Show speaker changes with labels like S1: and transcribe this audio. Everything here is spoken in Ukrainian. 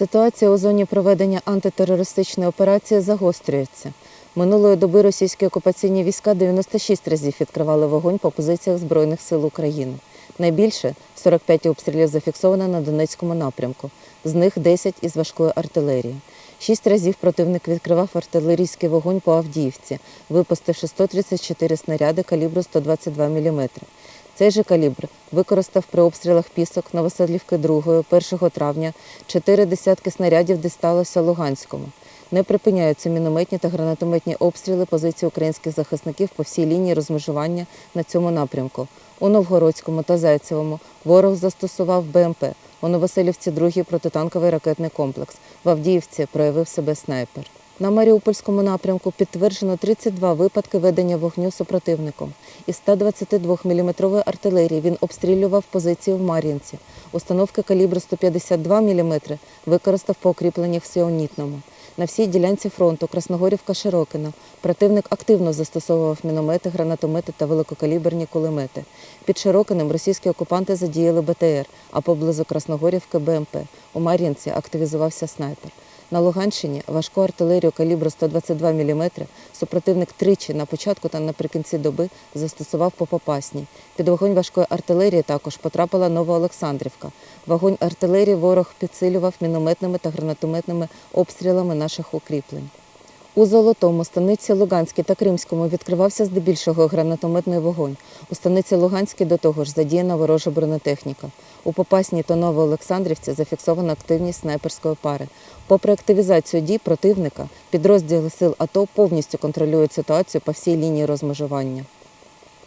S1: Ситуація у зоні проведення антитерористичної операції загострюється. Минулої доби російські окупаційні війська 96 разів відкривали вогонь по позиціях Збройних сил України. Найбільше 45 обстрілів зафіксовано на Донецькому напрямку, з них 10 із важкої артилерії. Шість разів противник відкривав артилерійський вогонь по Авдіївці, випустивши 134 снаряди калібру 122 мм. Цей же калібр використав при обстрілах пісок Новоселівки 2 1 травня чотири десятки снарядів дісталося Луганському. Не припиняються мінометні та гранатометні обстріли позицій українських захисників по всій лінії розмежування на цьому напрямку. У Новгородському та Зайцевому ворог застосував БМП. У Новоселівці другий протитанковий ракетний комплекс. В Авдіївці проявив себе снайпер. На Маріупольському напрямку підтверджено 32 випадки ведення вогню супротивником. Із 122-мм артилерії він обстрілював позиції в Мар'їнці. Установки калібру 152 мм використав по укріпленнях в Сіонітному. На всій ділянці фронту Красногорівка-Широкина противник активно застосовував міномети, гранатомети та великокаліберні кулемети. Під Широкинем російські окупанти задіяли БТР, а поблизу Красногорівки БМП. У Мар'їнці активізувався снайпер. На Луганщині важку артилерію калібру 122 мм супротивник тричі на початку та наприкінці доби застосував по Попасній. Під вогонь важкої артилерії також потрапила Новоолександрівка. Вогонь артилерії ворог підсилював мінометними та гранатометними обстрілами наших укріплень. У Золотому, станиці Луганській та Кримському відкривався здебільшого гранатометний вогонь. У станиці Луганській до того ж задіяна ворожа бронетехніка. У Попасній та Новоолександрівці зафіксована активність снайперської пари. Попри активізацію дій противника, підрозділи сил АТО повністю контролюють ситуацію по всій лінії розмежування.